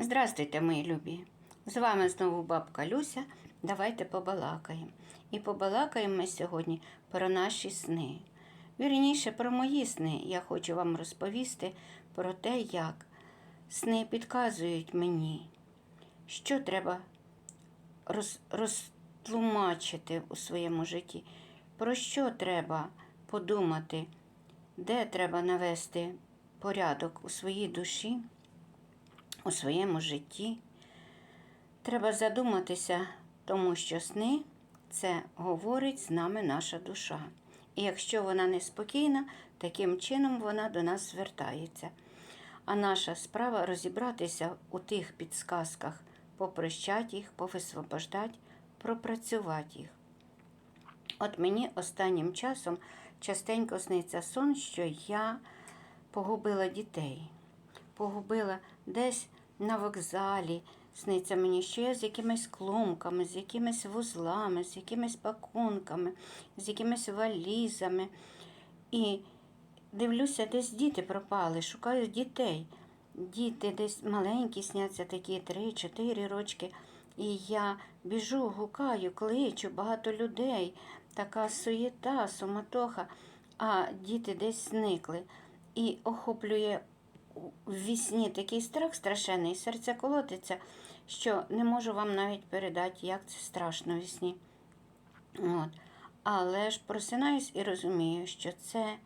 Здравствуйте, мої любі! З вами знову бабка Люся. Давайте побалакаємо. І побалакаємо ми сьогодні про наші сни. Вірніше, про мої сни. Я хочу вам розповісти про те, як сни підказують мені, що треба роз, розтлумачити у своєму житті, про що треба подумати, де треба навести порядок у своїй душі у своєму житті. Треба задуматися, тому що сни це говорить з нами наша душа. І якщо вона неспокійна, таким чином вона до нас звертається. А наша справа розібратися у тих підсказках, попрощати їх, повисвобождати, пропрацювати їх. От мені останнім часом частенько сниться сон, що я погубила дітей. Погубила десь на вокзалі. Сниться мені, що я з якимись кломками, з якимись вузлами, з якимись пакунками, з якимись валізами. І дивлюся, десь діти пропали, шукаю дітей. Діти десь маленькі сняться, такі три-чотири рочки. І я біжу, гукаю, кличу, багато людей, така суєта, суматоха, а діти десь зникли. І охоплює в вісні такий страх страшенний, серце колотиться, що не можу вам навіть передати, як це страшно в вісні. От. Але ж просинаюсь і розумію, що це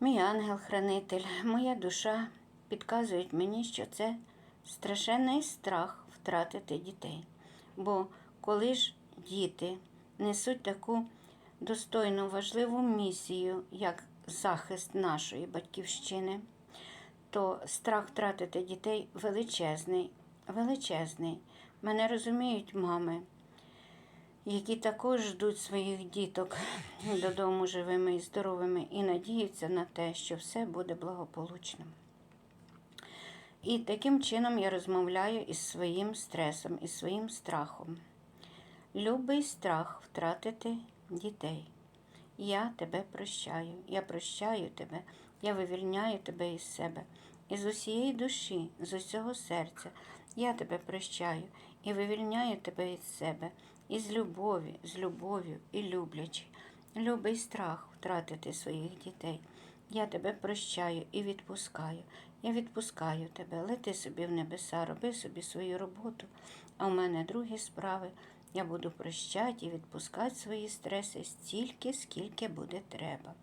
мій ангел-хранитель, моя душа підказують мені, що це страшенний страх втратити дітей. Бо коли ж діти несуть таку достойну важливу місію, як захист нашої батьківщини, то страх втратити дітей величезний, величезний. Мене розуміють мами, які також ждуть своїх діток додому живими і здоровими і надіються на те, що все буде благополучним. І таким чином я розмовляю із своїм стресом, із своїм страхом. Любий страх втратити дітей. Я тебе прощаю, я прощаю тебе, я вивільняю тебе із себе. І з усієї душі, з усього серця, я тебе прощаю і вивільняю тебе із себе, із любові, з любов'ю і люблячи. Любий страх втратити своїх дітей. Я тебе прощаю і відпускаю. Я відпускаю тебе, лети собі в небеса, роби собі свою роботу, а в мене другі справи. Я буду прощати і відпускати свої стреси стільки, скільки буде треба.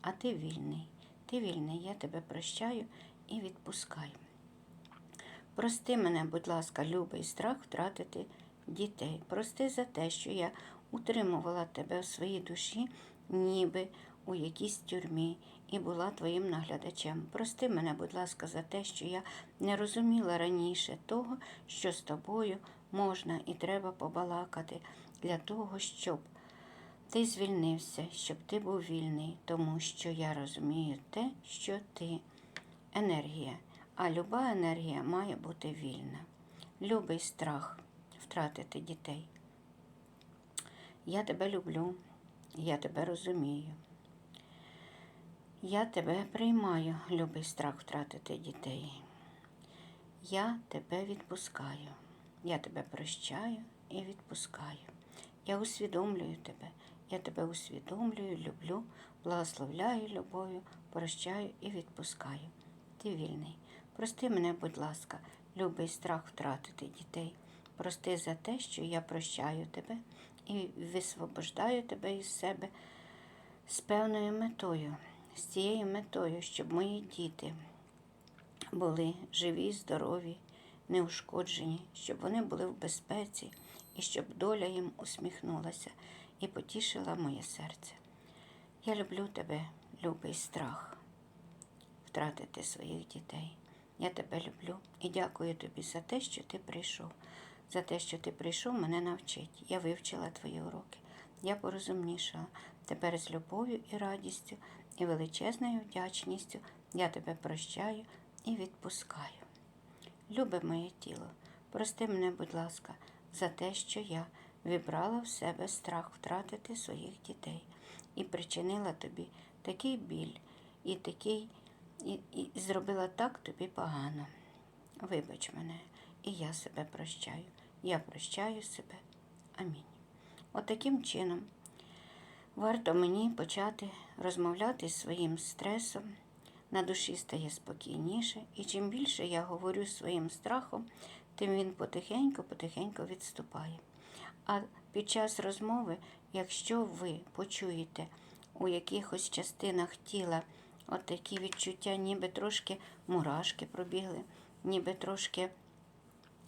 А ти вільний, ти вільний, я тебе прощаю і відпускаю. Прости мене, будь ласка, любий страх втратити дітей. Прости за те, що я утримувала тебе в своїй душі, ніби у якійсь тюрмі, і була твоїм наглядачем. Прости мене, будь ласка, за те, що я не розуміла раніше того, що з тобою можна і треба побалакати для того, щоб ти звільнився, щоб ти був вільний, тому що я розумію те, що ти енергія, а люба енергія має бути вільна. Любий страх втратити дітей. Я тебе люблю, я тебе розумію. Я тебе приймаю, любий страх втратити дітей. Я тебе відпускаю, я тебе прощаю і відпускаю. Я усвідомлюю тебе, я тебе усвідомлюю, люблю, благословляю любов'ю, прощаю і відпускаю. Ти вільний. Прости мене, будь ласка, любий страх втратити дітей. Прости за те, що я прощаю тебе і висвобождаю тебе із себе з певною метою, з цією метою, щоб мої діти були живі, здорові, неушкоджені, щоб вони були в безпеці і щоб доля їм усміхнулася і потішила моє серце. Я люблю тебе, любий страх, втратити своїх дітей. Я тебе люблю і дякую тобі за те, що ти прийшов, за те, що ти прийшов мене навчити. Я вивчила твої уроки. Я порозумнішала. Тепер з любов'ю і радістю, і величезною вдячністю я тебе прощаю і відпускаю. Любе моє тіло, прости мене, будь ласка, за те, що я вібрала в себе страх втратити своїх дітей і причинила тобі такий біль і такий, і, і зробила так тобі погано. Вибач мене, і я себе прощаю. Я прощаю себе. Амінь. Отаким чином варто мені почати розмовляти з своїм стресом. На душі стає спокійніше, і чим більше я говорю своїм страхом, тим він потихеньку-потихеньку відступає. А під час розмови, якщо ви почуєте у якихось частинах тіла от такі відчуття, ніби трошки мурашки пробігли, ніби трошки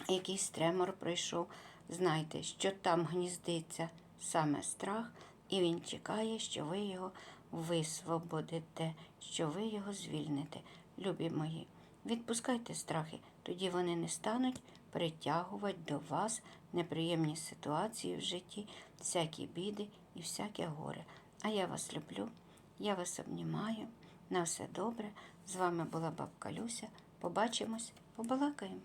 якийсь тремор пройшов, знайте, що там гніздиться саме страх, і він чекає, що ви його висвободите, що ви його звільните. Любі мої, відпускайте страхи, тоді вони не стануть притягувати до вас неприємні ситуації в житті, всякі біди і всяке горе. А я вас люблю, я вас обнімаю. На все добре. З вами була бабка Люся. Побачимось, побалакаємо.